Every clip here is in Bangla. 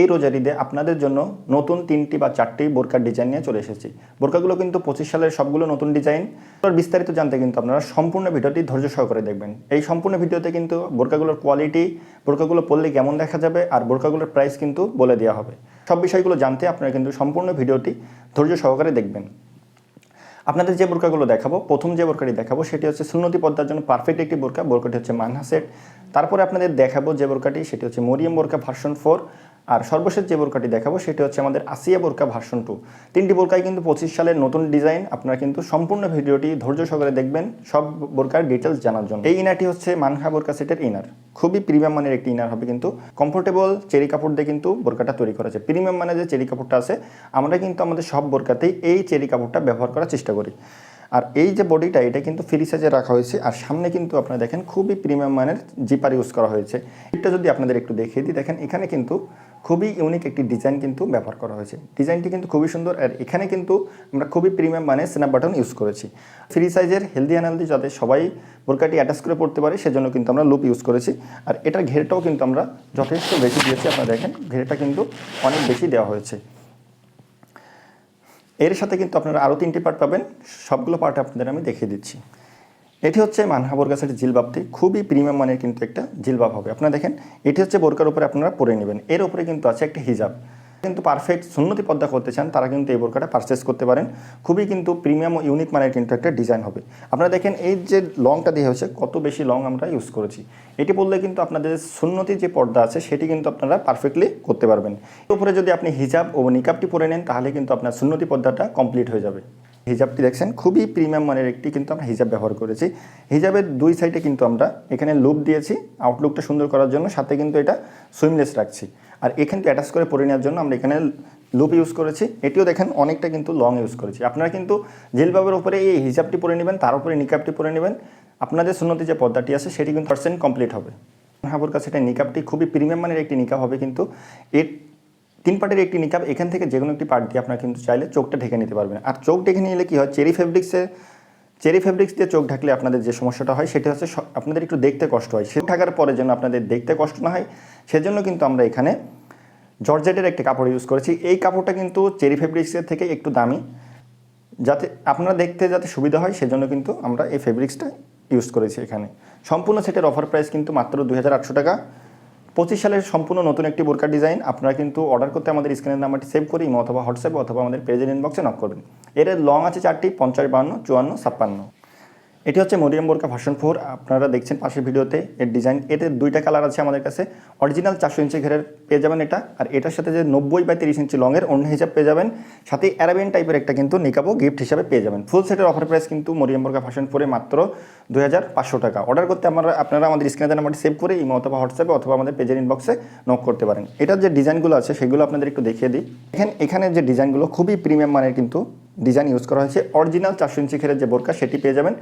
এই রোজার ঈদে আপনাদের জন্য নতুন তিনটি বা চারটি বোরকার ডিজাইন নিয়ে চলে এসেছি। বোরকাগুলো কিন্তু পঁচিশ সালের সবগুলো নতুন ডিজাইন এবার বিস্তারিত জানতে কিন্তু আপনারা সম্পূর্ণ ভিডিওটি ধৈর্য সহকারে দেখবেন। এই সম্পূর্ণ ভিডিওতে কিন্তু বোরকাগুলোর কোয়ালিটি বোরকাগুলো পরলে কেমন দেখা যাবে আর বোরকাগুলোর প্রাইস কিন্তু বলে দেওয়া হবে। সব বিষয়গুলো জানতে আপনারা কিন্তু সম্পূর্ণ ভিডিওটি ধৈর্য সহকারে দেখবেন। আপনাদের যে বোরকাগুলো দেখাবো, প্রথম যে বোরকাটি দেখাবো, সেটি হচ্ছে সুন্নতি পদ্মার জন্য পারফেক্ট একটি বোরকা। বোরকাটি হচ্ছে মানহা সেট তারপরে আপনাদের দেখাবো যে বোরকাটি, সেটি হচ্ছে মরিয়াম বোরকা ভার্সন ফোর আর সর্বশেষ যে বোরকাটি দেখাবো, সেটি হচ্ছে আমাদের আসিয়া বোরকা ভার্সন টু তিনটি বোরকাই কিন্তু পঁচিশ সালের নতুন ডিজাইন আপনারা কিন্তু সম্পূর্ণ ভিডিওটি ধৈর্য সহকারে দেখবেন, সব বোরকার ডিটেলস জানার জন্য। এই ইনারটি হচ্ছে মানহা বোরকা সেটের ইনার খুবই প্রিমিয়াম মানের একটি ইনার হবে কিন্তু। কমফোর্টেবল চেরি কাপড় দিয়ে কিন্তু বোরকাটা তৈরি করা আছে। প্রিমিয়াম মানে যে চেরি কাপড়টা আছে, আমরা কিন্তু আমাদের সব বোরকাতেই এই চেরি কাপড়টা ব্যবহার করার চেষ্টা করি। আর এই যে বডিটা এটা কিন্তু ফ্রি সাইজে রাখা হয়েছে। আর সামনে কিন্তু আপনারা দেখেন, খুবই প্রিমিয়াম মানের জিপার ইউজ করা হয়েছে। এটা যদি আপনাদের একটু দেখিয়ে দিই, দেখেন এখানে কিন্তু খুবই ইউনিক একটি ডিজাইন কিন্তু ব্যবহার করা হয়েছে। ডিজাইনটি কিন্তু খুবই সুন্দর আর এখানে কিন্তু আমরা খুবই প্রিমিয়াম মানে স্ন্যাপ বাটন ইউজ করেছি। ফ্রি সাইজের হেলদি অ্যানালদি যাতে সবাই বোরকাটি অ্যাটাচ করে পড়তে পারে, সেজন্য কিন্তু আমরা লুপ ইউজ করেছি। আর এটার ঘেরটাও কিন্তু আমরা যথেষ্ট বেশি দিয়েছি, আপনারা দেখেন, ঘেরটা কিন্তু অনেক বেশি দেওয়া হয়েছে। এর সাথে কিন্তু আপনারা আরও তিনটি পার্ট পাবেন, সবগুলো পার্ট আপনাদের আমি দেখিয়ে দিচ্ছি। এটি হচ্ছে মানহা বোরকাসের জিলবাবটি। খুবই প্রিমিয়াম মানের কিন্তু একটা জিলবাব হবে। আপনারা দেখেন, এটি হচ্ছে বোরকার উপরে আপনারা পরে নেবেন। এর উপরে কিন্তু আছে একটা হিজাব। কিন্তু পারফেক্ট সুন্নতি পদ্মা করতে চান, তারা কিন্তু এই বোরকাটা পারচেস করতে পারেন। খুবই কিন্তু প্রিমিয়াম ও ইউনিক মানের কিন্তু একটা ডিজাইন হবে। আপনারা দেখেন, এই যে লংটা দিয়ে হচ্ছে কত বেশি লং আমরা ইউজ করেছি। এটি বললে কিন্তু আপনাদের সুন্নতি যে পর্দা আছে, সেটি কিন্তু আপনারা পারফেক্টলি করতে পারবেন। এর উপরে যদি আপনি হিজাব ও নিকাবটি পরে নেন, তাহলে কিন্তু আপনার সুন্নতি পর্দাটা কমপ্লিট হয়ে যাবে। হিজাবটি দেখছেন, খুবই প্রিমিয়াম মানের একটি কিন্তু আমরা হিজাব ব্যবহার করেছি। হিজাবের দুই সাইডে কিন্তু আমরা এখানে লুপ দিয়েছি আউটলুকটা সুন্দর করার জন্য, সাথে কিন্তু এটা সুইমলেস রাখছি। আর এখানটি অ্যাটাচ করে পরে নেওয়ার জন্য আমরা এখানে লুপ ইউজ করেছি। এটিও দেখেন অনেকটা কিন্তু লং ইউজ করেছি। আপনারা কিন্তু জেলবাবের উপরে এই হিজাবটি পরে নেবেন, তার উপরে নিকাবটি পরে নেবেন। আপনাদের সুন্নতি যে পর্দাটি আছে, সেটি কিন্তু পার্সেন্ট কমপ্লিট হবে। হাবুর কাছে এটা নিকাবটি খুবই প্রিমিয়াম মানের একটি নিকাব হবে কিন্তু। এর তিন পার্টের একটি নিকাব, এখান থেকে যে কোনো একটি পার্ট দিয়ে আপনারা কিন্তু চাইলে চোখটা ঢেকে নিতে পারবেন। আর চোখ ঢেকে নিলে কি হয়? চেরি ফেব্রিক্সে চেরি ফেব্রিক্স দিয়ে চোখ ঢাকলে আপনাদের যে সমস্যাটা হয়, সেটা হচ্ছে আপনাদের একটু দেখতে কষ্ট হয়। সে ঢাকার পরে যেন আপনাদের দেখতে কষ্ট না হয়, সেজন্য কিন্তু আমরা এখানে জর্জেটের একটি কাপড় ইউজ করেছি। এই কাপড়টা কিন্তু চেরি ফেব্রিক্সের থেকে একটু দামি। যাতে আপনারা দেখতে যাতে সুবিধা হয়, সেজন্য কিন্তু আমরা এই ফেব্রিক্সটা ইউজ করেছি এখানে। সম্পূর্ণ সেটের অফার প্রাইস কিন্তু মাত্র দুই হাজার আটশো টাকা। পঁচিশ সালের সম্পূর্ণ নতুন একটি বোরকা ডিজাইন আপনারা কিন্তু অর্ডার করতে আমাদের স্ক্রিনের নাম্বারটি সেভ করে ইমো অথবা হোয়াটসঅ্যাপে অথবা আমাদের পেজের ইনবক্সে নক করবেন। এর লং আছে চারটি, পঞ্চাশ বান্ন চুয়ান্ন, ছাপ্পান্ন। এটি হচ্ছে মরিয়াম বোরকা ভার্সন ফোর আপনারা দেখছেন পাশের ভিডিওতে এর ডিজাইন এতে দুইটা কালার আছে আমাদের কাছে। অরিজিনাল চারশো ইঞ্চি ঘেরের পেয়ে যাবেন এটা। আর এটার সাথে যে নব্বই বাই তিরিশ ইঞ্চি লংয়ের অন্য হিসাব পেয়ে যাবেন। সাথে অ্যারাবিয়ান টাইপের একটা কিন্তু নিকাবো গিফট হিসাবে পেয়ে যাবেন। ফুল সেটের অফার প্রাইস কিন্তু মরিয়াম বোরকা ভার্সন ফোরে মাত্র দুই হাজার পাঁচশো টাকা। অর্ডার করতে আমরা আপনারা আমাদের স্ক্রিনে নাম্বারটি সেভ করে ইমো অথবা হোয়াটসঅ্যাপে অথবা আমাদের পেজের ইনবক্সে নক করতে পারেন। এটার যে ডিজাইনগুলো আছে, সেগুলো আপনাদের একটু দেখিয়ে দিই। এখানে এখানে যে ডিজাইনগুলো খুবই প্রিমিয়াম মানের কিন্তু ডিজাইন ইউজ করা হয়েছে। অরিজিনাল চারশো ইঞ্চি ঘেরের যে বোরকা, সেটি পেয়ে যাবেন।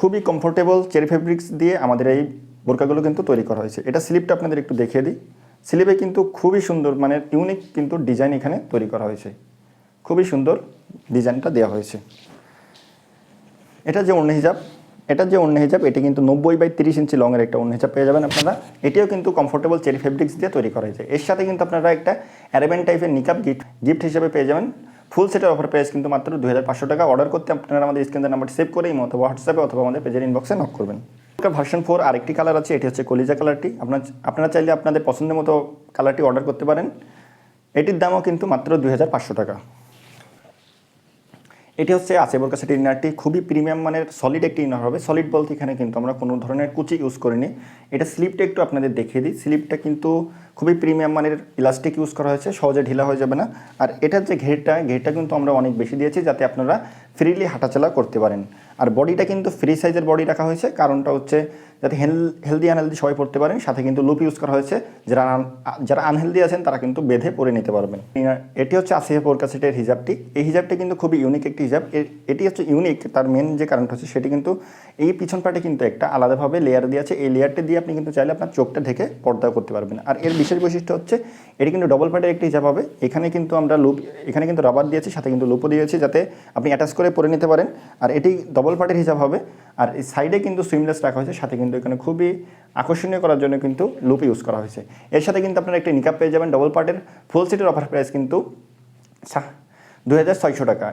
খুবই কমফোর্টেবল চেরি ফেব্রিক্স দিয়ে আমাদের এই বোরকাগুলো কিন্তু তৈরি করা হয়েছে। এটা স্লিপটা আপনাদের একটু দেখিয়ে দিই। স্লিপে কিন্তু খুবই সুন্দর মানে ইউনিক কিন্তু ডিজাইন এখানে তৈরি করা হয়েছে। খুবই সুন্দর ডিজাইনটা দেওয়া হয়েছে। এটা যে অন্য হিজাব, এটা যে অন্য হিজাব, এটি কিন্তু নব্বই বাই তিরিশ ইঞ্চি লংয়ের একটা অন্য হিজাব পেয়ে যাবেন আপনারা। এটিও কিন্তু কমফোর্টেবল চেরি ফেব্রিক্স দিয়ে তৈরি করা হয়েছে। এর সাথে কিন্তু আপনারা একটা অ্যারেবেন টাইপের নিকাপ গিফট গিফট হিসেবে পেয়ে যাবেন। ফুল সেটের অফার প্রাইস কিন্তু মাত্র দুই হাজার পাঁচশো টাকা। অর্ডার করতে আপনারা আমাদের স্ক্রিনের নাম্বার সেভ করে ইমো অথবা হোয়াটসঅ্যাপে অথবা আমাদের পেজের ইনবক্সে নক করবেন। ভার্সন ফোর আরেকটি কালার আছে, এটি হচ্ছে কলিজা কালারটি আপনার, আপনারা চাইলে আপনাদের পছন্দের মতো কালারটি অর্ডার করতে পারেন। এটির দামও কিন্তু মাত্র দুই হাজার পাঁচশো টাকা। এটি হচ্ছে আসেবর কাছে ইনারটি খুবই প্রিমিয়াম মানের সলিড একটি ইনার হবে। সলিড বলতে এখানে কিন্তু আমরা কোনো ধরনের কুচি ইউজ করিনি। এটা স্লিপটা একটু আপনাদের দেখিয়ে দিই। স্লিপটা কিন্তু খুবই প্রিমিয়াম মানের ইলাস্টিক ইউজ করা হয়েছে। সহজে ঢিলা হয়ে যাবে না। আর এটার যে ঘেরটা ঘেরটা কিন্তু আমরা অনেক বেশি দিয়েছি যাতে আপনারা ফ্রিলি হাঁটাচলা করতে পারেন। আর বডিটা কিন্তু ফ্রি সাইজের বডি রাখা হয়েছে। কারণটা হচ্ছে যাতে হেল হেলদি আনহেলদি সবাই পড়তে পারেন। সাথে কিন্তু লুপ ইউজ করা হয়েছে। যারা যারা আনহেলদি আছেন, তারা কিন্তু বেঁধে পরে নিতে পারবেন। এটি হচ্ছে আসিয়া পোরকা সেটের হিজাবটি। এই হিজাবটি কিন্তু খুবই ইউনিক একটি হিজাব। এটি হচ্ছে ইউনিক তার মেন যে কারণটা হচ্ছে, সেটি কিন্তু এই পিছন পাটে কিন্তু একটা আলাদাভাবে লেয়ার দিয়ে আছে। এই লেয়ারটি দিয়ে আপনি কিন্তু চাইলে আপনার চোখটা ঢেকে পর্দা করতে পারবেন। আর এর বিশেষ বৈশিষ্ট্য হচ্ছে, এটি কিন্তু ডবল পার্টের একটি হিজাব হবে। এখানে কিন্তু আমরা লুপ এখানে কিন্তু রাবার দিয়েছি, সাথে কিন্তু লুপও দিয়েছি যাতে আপনি অ্যাটাচ করে পরে নিতে পারেন। আর এটি ডবল পার্টের হিসাব হবে। আর এই সাইডে কিন্তু সুইমলেস রাখা হয়েছে, সাথে কিন্তু এখানে খুবই আকর্ষণীয় করার জন্য কিন্তু লুপ ইউজ করা হয়েছে। এর সাথে কিন্তু আপনারা একটি নিকাপ পেয়ে যাবেন ডবল পার্টের ফুল সিটের অফার প্রাইস কিন্তু দু হাজার ছয়শো টাকা।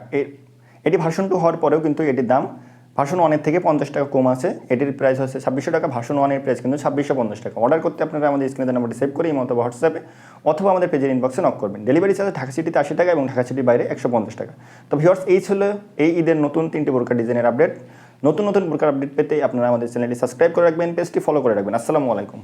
এটি ভার্সন টু হওয়ার পরেও কিন্তু এটির দাম ভার্সন ওয়ানের থেকে পঞ্চাশ টাকা কম আছে। এটির প্রাইস হচ্ছে ছাব্বিশশো টাকা, ভাষণ ওয়ানের প্রাইস কিন্তু ছাব্বিশশো পঞ্চাশ টাকা। অর্ডার করতে আপনারা আমাদের স্ক্রিনে নাম্বারটি সেভ করে মতো হোয়াটসঅ্যাপে অথবা আমাদের পেজের ইনবক্সে নক করবেন। ডেলিভারি চার্জ ঢাকা সিটিতে আশি টাকা এবং ঢাকা সিটির বাইরে একশো পঞ্চাশ টাকা। তো ভিওর্স এই ছিল এই ঈদের নতুন তিনটি বোরকা ডিজাইনের আপডেট নতুন নতুন বোরকার আপডেট পেতে আপনারা আমাদের চ্যানেলটি সাবস্ক্রাইব করে রাখবেন পেজটি ফলো করে রাখবেন। আসসালামু আলাইকুম।